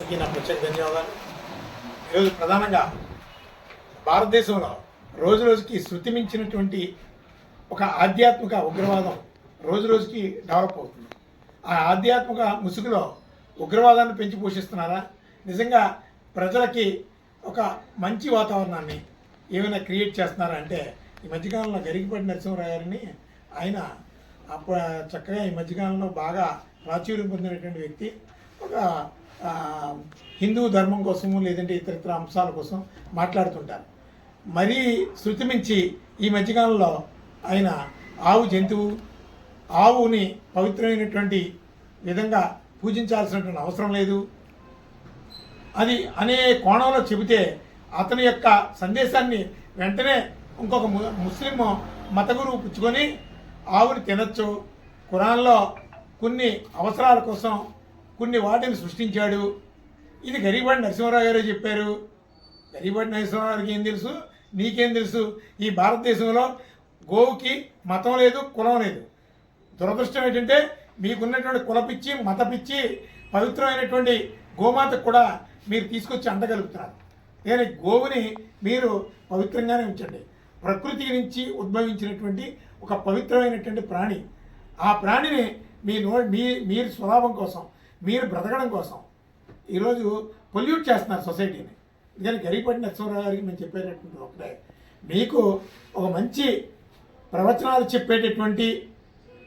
నా ప్రత్యేక ధన్యవాదాలు. ఈరోజు ప్రధానంగా భారతదేశంలో రోజు రోజుకి శృతి మించినటువంటి ఒక ఆధ్యాత్మిక ఉగ్రవాదం రోజు రోజుకి డెవలప్ అవుతుంది. ఆ ఆధ్యాత్మిక ముసుగులో ఉగ్రవాదాన్ని పెంచి పోషిస్తున్నారా? నిజంగా ప్రజలకి ఒక మంచి వాతావరణాన్ని ఏమైనా క్రియేట్ చేస్తున్నారా అంటే ఈ మధ్యకాలంలో గరిగిపడి నరసింహరావు గారిని ఆయన అప్పుడు చక్కగా ఈ మధ్యకాలంలో బాగా ప్రాచుర్యం పొందినటువంటి వ్యక్తి. ఒక హిందూ ధర్మం కోసము లేదంటే ఇతర ఇతర అంశాల కోసం మాట్లాడుతుంటారు. మరీ శృతి మించి ఈ మధ్యకాలంలో ఆయన ఆవు జంతువు ఆవుని పవిత్రమైనటువంటి విధంగా పూజించాల్సినటువంటి అవసరం లేదు. అది అనే కోణంలో చెబితే అతని యొక్క సందేశాన్ని వెంటనే ఇంకొక ము- ముస్లిం మత గురువు పుచ్చుకొని ఆవుని తినచ్చు. కురాన్లో కొన్ని అవసరాల కోసం కొన్ని వాటిని సృష్టించాడు. ఇది గరీబాడి నరసింహారావు గారే చెప్పారు. గరీబాడి నరసింహారావు ఏం తెలుసు? నీకేం తెలుసు? ఈ భారతదేశంలో గోవుకి మతం లేదు కులం లేదు. దురదృష్టం ఏంటంటే మీకున్నటువంటి కులపిచ్చి మతపిచ్చి పవిత్రమైనటువంటి గోమాత కూడా మీరు తీసుకొచ్చి అండగలుగుతున్నారు నేను గోవుని మీరు పవిత్రంగానే ఉంచండి. ప్రకృతి నుంచి ఉద్భవించినటువంటి ఒక పవిత్రమైనటువంటి ప్రాణి. ఆ ప్రాణిని మీ నో మీ మీరు స్వలాభం కోసం మీరు బ్రతకడం కోసం. ఈరోజు పొల్యూట్ చేస్తున్నారు సొసైటీని. అందుకని గరిపడి నరసింహరావు గారికి మేము చెప్పేటటువంటి ఒకటే. మీకు ఒక మంచి ప్రవచనాలు చెప్పేటటువంటి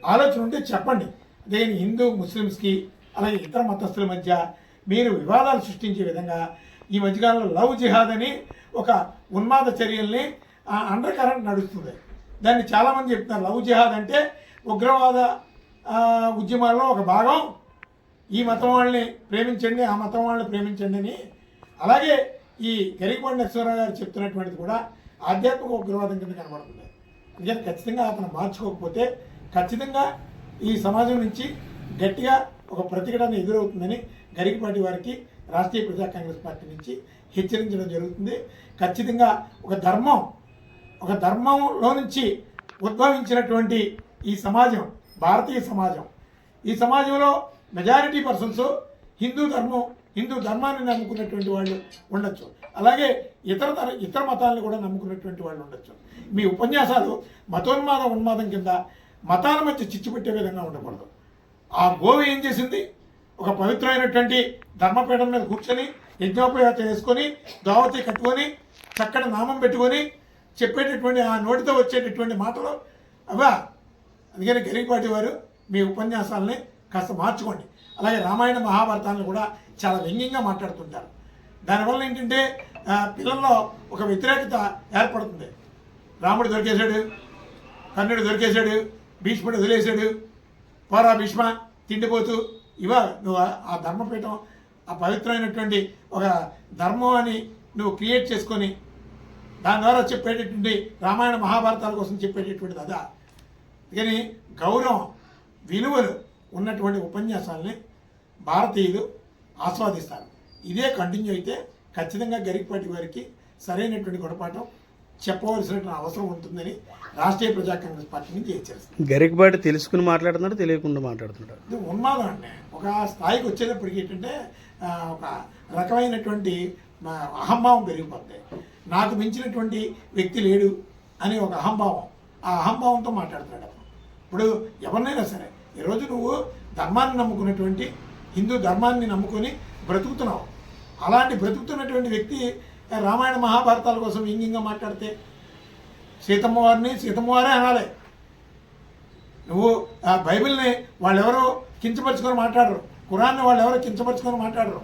ఆలోచన ఉంటే చెప్పండి. దేని హిందూ ముస్లిమ్స్కి అలాగే ఇతర మతస్థుల మధ్య మీరు వివాదాలు సృష్టించే విధంగా ఈ మధ్యకాలంలో లవ్ జిహాద్ అని ఒక ఉన్మాద చర్యల్ని అండర్ కరెంట్ నడుస్తుంది. దాన్ని చాలామంది చెప్తున్నారు. లవ్ జిహాద్ అంటే ఉగ్రవాద ఉద్యమాల్లో ఒక భాగం ఈ మతం వాళ్ళని ప్రేమించండి ఆ మతం వాళ్ళని ప్రేమించండి అని. అలాగే ఈ గరికపాటి నరసింహారావు గారు చెప్తున్నటువంటిది కూడా ఆధ్యాత్మిక ఉగ్రవాదం కింద కనబడుతుంది. అందుకని ఖచ్చితంగా అతను మార్చుకోకపోతే ఖచ్చితంగా ఈ సమాజం నుంచి గట్టిగా ఒక ప్రతిఘటన ఎదురవుతుందని గరికపాటి వారికి రాష్ట్రీయ ప్రజా కాంగ్రెస్ పార్టీ నుంచి హెచ్చరించడం జరుగుతుంది. ఖచ్చితంగా ఒక ధర్మం ఒక ధర్మంలో నుంచి ఉద్భవించినటువంటి ఈ సమాజం భారతీయ సమాజం ఈ సమాజంలో మెజారిటీ పర్సన్స్ హిందూ ధర్మం హిందూ ధర్మాన్ని నమ్ముకున్నటువంటి వాళ్ళు ఉండొచ్చు. అలాగే ఇతర ఇతర మతాలను కూడా నమ్ముకున్నటువంటి వాళ్ళు ఉండొచ్చు. మీ ఉపన్యాసాలు మతోన్మాద ఉన్మాదం కింద మతాల మధ్య చిచ్చు పెట్టే విధంగా ఉండకూడదు. ఆ గోవు ఏం చేసింది? ఒక పవిత్రమైనటువంటి ధర్మపీఠం మీద కూర్చొని యజ్ఞోపయోగ చేసుకొని దావతి కట్టుకొని చక్కటి నామం పెట్టుకొని చెప్పేటటువంటి ఆ నోటితో వచ్చేటటువంటి మాటలు. అవా అందుకని గరికపాటి వారు మీ ఉపన్యాసాలని కాస్త మార్చుకోండి. అలాగే రామాయణ మహాభారతాలను కూడా చాలా వ్యంగ్యంగా మాట్లాడుతుంటారు. దానివల్ల ఏంటంటే పిల్లల్లో ఒక వ్యతిరేకత ఏర్పడుతుంది. రాముడు దొరికేశాడు కర్ణుడు దొరికేశాడు భీష్ముడు వదిలేశాడు పోరా భీష్మ తిండిపోతూ ఇవా నువ్వు ఆ- ధర్మపీఠం ఆ పవిత్రమైనటువంటి ఒక ధర్మం అని నువ్వు క్రియేట్ చేసుకొని దాని ద్వారా చెప్పేటటువంటి రామాయణ మహాభారతాల కోసం చెప్పేటటువంటిది అదా. కానీ గౌరవం విలువలు ఉన్నటువంటి ఉపన్యాసాలని భారతీయులు ఆస్వాదిస్తారు. ఇదే కంటిన్యూ అయితే ఖచ్చితంగా గరికపాటి వారికి సరైనటువంటి గుణపాఠం చెప్పవలసినటువంటి అవసరం ఉంటుందని రాష్ట్రీయ ప్రజా కాంగ్రెస్ పార్టీ నుంచి హెచ్చరిస్తారు. గరికబాటి తెలుసుకుని మాట్లాడుతున్నాడు తెలియకుండా మాట్లాడుతున్నాడు? ఇది ఉన్మాదం అండి ఒక స్థాయికి వచ్చేటప్పటికి ఏంటంటే ఒక రకమైనటువంటి అహంభావం పెరిగిపోతుంది నాకు మించినటువంటి వ్యక్తి లేడు అని ఒక అహంభావం. ఆ అహంభావంతో మాట్లాడుతున్నాడు ఇప్పుడు ఎవరినైనా సరే ఈరోజు నువ్వు ధర్మాన్ని నమ్ముకున్నటువంటి హిందూ ధర్మాన్ని నమ్ముకొని బ్రతుకుతున్నావు. అలాంటి బ్రతుకుతున్నటువంటి వ్యక్తి రామాయణ మహాభారతాల కోసం ఇంగింగా మాట్లాడితే సీతమ్మ వారిని అనాలి. నువ్వు ఆ బైబిల్ని వాళ్ళెవరో కించపరుచుకొని మాట్లాడరు. కురాన్ని వాళ్ళెవరో కించపరుచుకొని మాట్లాడరు.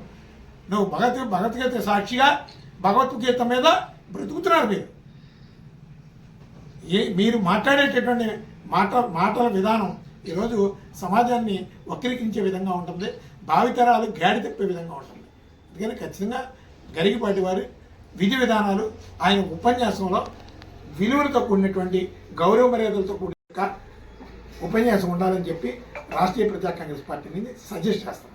నువ్వు భగవత్ భగవద్గీత సాక్షిగా భగవద్గీత మీద బ్రతుకుతున్నారు మీరు. ఏ మీరు మాట్లాడేటటువంటి మాట మాటల విధానం ఈరోజు సమాజాన్ని వక్రీకరించే విధంగా ఉంటుంది భావితరాలు గాడి తప్పే విధంగా ఉంటుంది. అందుకని ఖచ్చితంగా గరిగిపాటి వారి విధి విధానాలు ఆయన ఉపన్యాసంలో విలువలతో కూడినటువంటి గౌరవ మర్యాదలతో కూడిన ఉపన్యాసం ఉండాలని చెప్పి రాష్ట్రీయ ప్రజా కాంగ్రెస్ పార్టీ నుంచి సజెస్ట్ చేస్తాం.